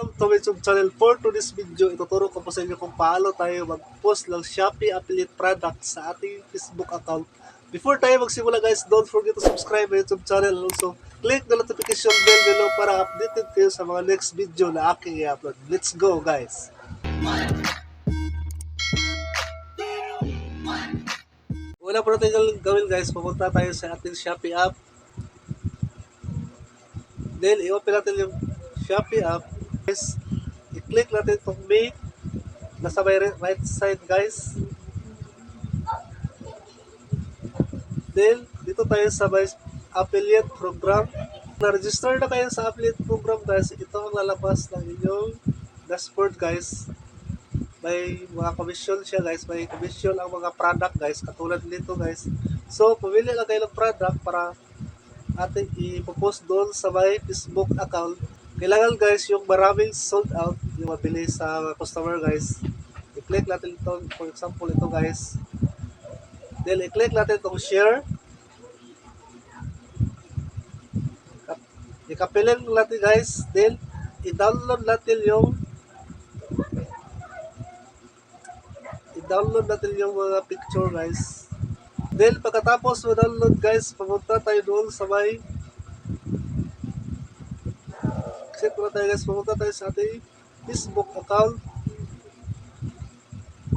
Welcome to my YouTube channel. For today's video, ituturo ko po sa inyo kung paano tayo mag-post ng Shopee affiliate product sa ating Facebook account. Before tayo magsimula guys, don't forget to subscribe my YouTube channel also click the notification bell below para updated kayo sa mga next video na aking i-upload. Let's go guys! Una po natin gawin guys, pupunta tayo sa ating Shopee app. Then, i-open natin yung Shopee app. Guys, i-click natin itong me. Nasa right side guys. Then, dito tayo sa affiliate program. Na-register na kayo sa affiliate program guys. Ito ang lalabas ng inyong dashboard guys. May mga commission siya guys. May commission ang mga product guys. Katulad nito guys. So, pumili lang kayo ng product para ating ipopost doon sa may Facebook account. Kailangan guys yung maraming sold out, yung mabilis sa customer guys. I-click natin ito, for example ito guys. Then i-click natin itong share. Kap- Ikapilin natin guys. Then i-download natin yung i-download natin yung mga picture guys. Then pagkatapos mo download guys, pumunta tayo doon sa may Exit muna tayo guys, pumunta tayo sa ating Facebook account.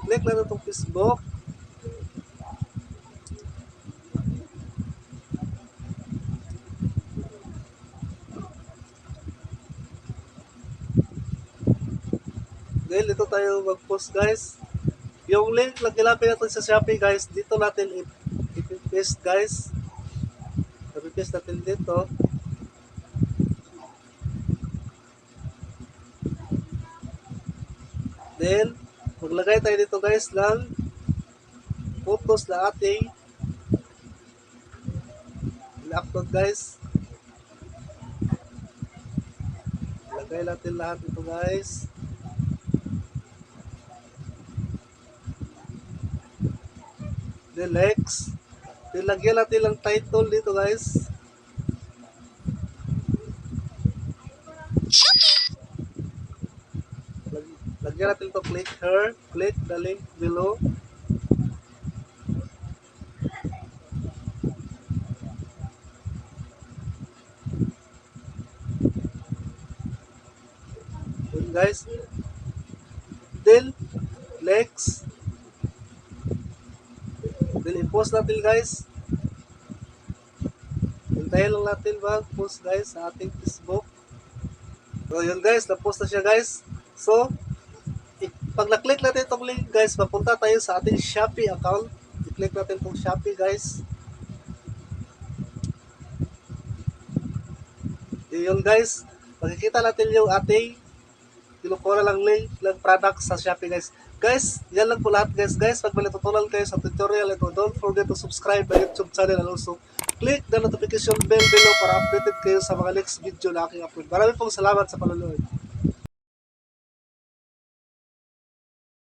Click lang itong Facebook. Then dito tayo mag-post guys. Yung link lang gilapin natin sa Shopee guys, dito natin i-paste guys. I-paste natin dito. Then, maglagay tayo dito guys ng photos na ating i-upload guys. Lagay natin lahat ito guys. Then next, then lagyan natin lang title dito guys. Lagyan natin ito, click here, click the link below. Yun guys. Then, next. Then, i-post natin guys. Hintayin lang natin mag-post guys sa ating Facebook. So, yun guys, na-post na siya guys. So, pag na-click natin itong link guys, mapunta tayo sa ating Shopee account. I-click natin itong Shopee guys. Yun guys, makikita natin yung ating kinukuha lang link ng product sa Shopee guys. Guys, yan lang po lahat guys. Guys, pag may natutunan kayo sa tutorial ito, don't forget to subscribe my YouTube channel and also click the notification bell below para updated kayo sa mga next video na aking upload. Maraming pong salamat sa panonood.